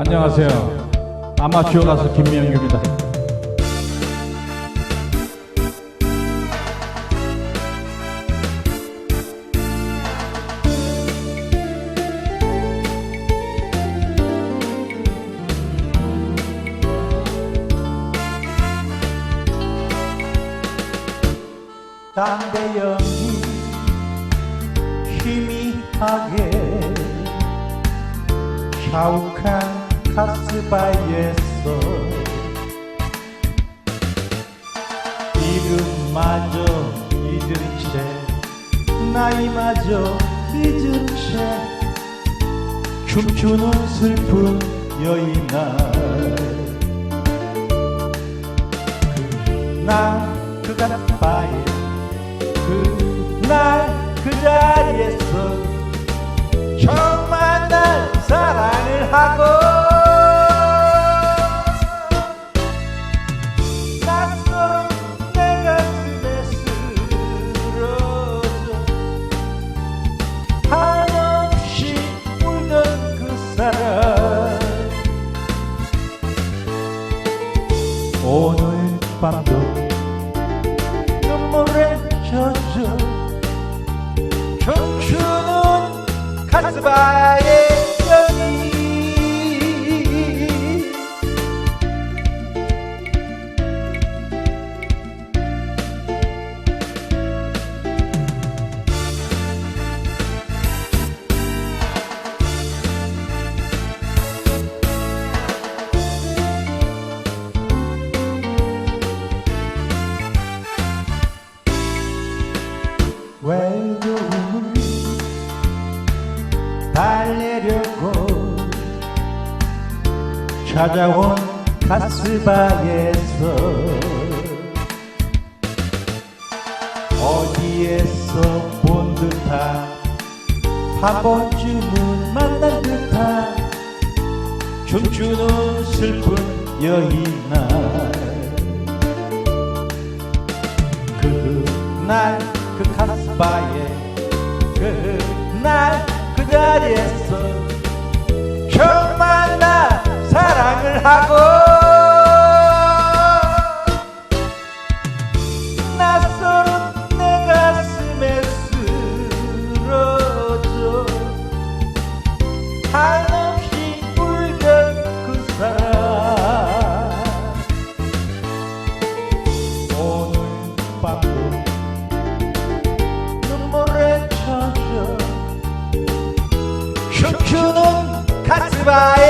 안녕하세요. 아마추어 가수 김명규입니다. 담배연이 희미하게 샤욱한 카스 바에서 이름마저 잊은 채 나이마저 잊은 채. 춤추는 슬픈 여인아 그날 그 가 바에 그날 그 자리에서 정말 날 사랑을 하고 오늘 밤도 눈물에 젖어 춤추는 카스바의 찾아온 가스바에서 어디에서 본 듯한 한 번쯤은 만난 듯한 춤추는 슬픈 여인아. 그날 그 카스바에 그날 그 자리에서 정말 나 사랑을 하고 낯설은 내 가슴에 쓰러져 한없이 울던 그 사람. 오늘 밤도 눈물에 젖어 춤추는 가스바의